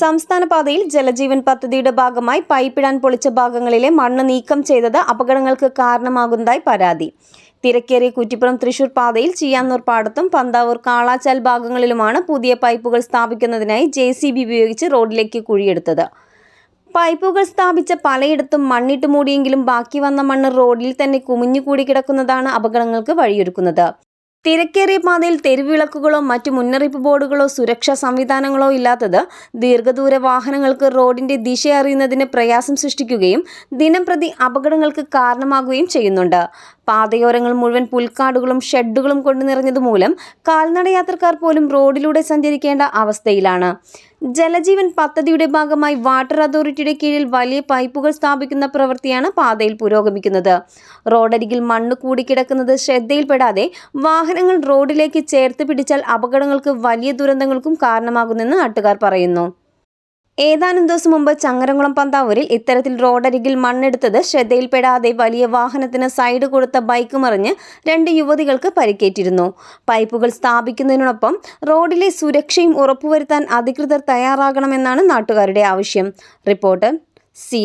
സംസ്ഥാന പാതയിൽ ജലജീവൻ പദ്ധതിയുടെ ഭാഗമായി പൈപ്പിടാൻ പൊളിച്ച ഭാഗങ്ങളിലെ മണ്ണ് നീക്കം ചെയ്തത് അപകടങ്ങൾക്ക് കാരണമാകുന്നതായി പരാതി. തിരക്കേറിയ കുറ്റിപ്പുറം തൃശൂർ പാതയിൽ ചിയാന്നൂർ പാടത്തും പന്താവൂർ കാളാച്ചാൽ ഭാഗങ്ങളിലുമാണ് പുതിയ പൈപ്പുകൾ സ്ഥാപിക്കുന്നതിനായി ജെ ഉപയോഗിച്ച് റോഡിലേക്ക് കുഴിയെടുത്തത്. പൈപ്പുകൾ സ്ഥാപിച്ച പലയിടത്തും മണ്ണിട്ട് മൂടിയെങ്കിലും ബാക്കി വന്ന മണ്ണ് റോഡിൽ തന്നെ കുമിഞ്ഞുകൂടി കിടക്കുന്നതാണ് അപകടങ്ങൾക്ക് വഴിയൊരുക്കുന്നത്. തിരക്കേറിയ പാതയിൽ തെരുവിളക്കുകളോ മറ്റു മുന്നറിയിപ്പ് ബോർഡുകളോ സുരക്ഷാ സംവിധാനങ്ങളോ ഇല്ലാത്തത് ദീർഘദൂര വാഹനങ്ങൾക്ക് റോഡിന്റെ ദിശ അറിയുന്നതിന് പ്രയാസം സൃഷ്ടിക്കുകയും ദിനംപ്രതി അപകടങ്ങൾക്ക് കാരണമാകുകയും ചെയ്യുന്നുണ്ട്. പാതയോരങ്ങൾ മുഴുവൻ പുൽക്കാടുകളും ഷെഡുകളും കൊണ്ട് നിറഞ്ഞതുമൂലം കാൽനടയാത്രക്കാർ പോലും റോഡിലൂടെ സഞ്ചരിക്കേണ്ട അവസ്ഥയിലാണ്. ജലജീവൻ പദ്ധതിയുടെ ഭാഗമായി വാട്ടർ അതോറിറ്റിയുടെ കീഴിൽ വലിയ പൈപ്പുകൾ സ്ഥാപിക്കുന്ന പ്രവൃത്തിയാണ് പാതയിൽ പുരോഗമിക്കുന്നത്. റോഡരികിൽ മണ്ണ് കൂടിക്കിടക്കുന്നത് ശ്രദ്ധയിൽപ്പെടാതെ വാഹനങ്ങൾ റോഡിലേക്ക് ചേർത്ത് പിടിച്ചാൽ അപകടങ്ങൾക്ക് വലിയ ദുരന്തങ്ങൾക്കും കാരണമാകുമെന്ന് നാട്ടുകാർ പറയുന്നു. ഏതാനും ദിവസം മുമ്പ് ചങ്ങരംകുളം പന്താവൂരിൽ ഇത്തരത്തിൽ റോഡരികിൽ മണ്ണെടുത്തത് ശ്രദ്ധയിൽപ്പെടാതെ വലിയ വാഹനത്തിന് സൈഡ് കൊടുത്ത ബൈക്ക് മറിഞ്ഞ് രണ്ട് യുവതികൾക്ക് പരിക്കേറ്റിരുന്നു. പൈപ്പുകൾ സ്ഥാപിക്കുന്നതിനോടൊപ്പം റോഡിലെ സുരക്ഷയും ഉറപ്പുവരുത്താൻ അധികൃതർ തയ്യാറാകണമെന്നാണ് നാട്ടുകാരുടെ ആവശ്യം. Reporter C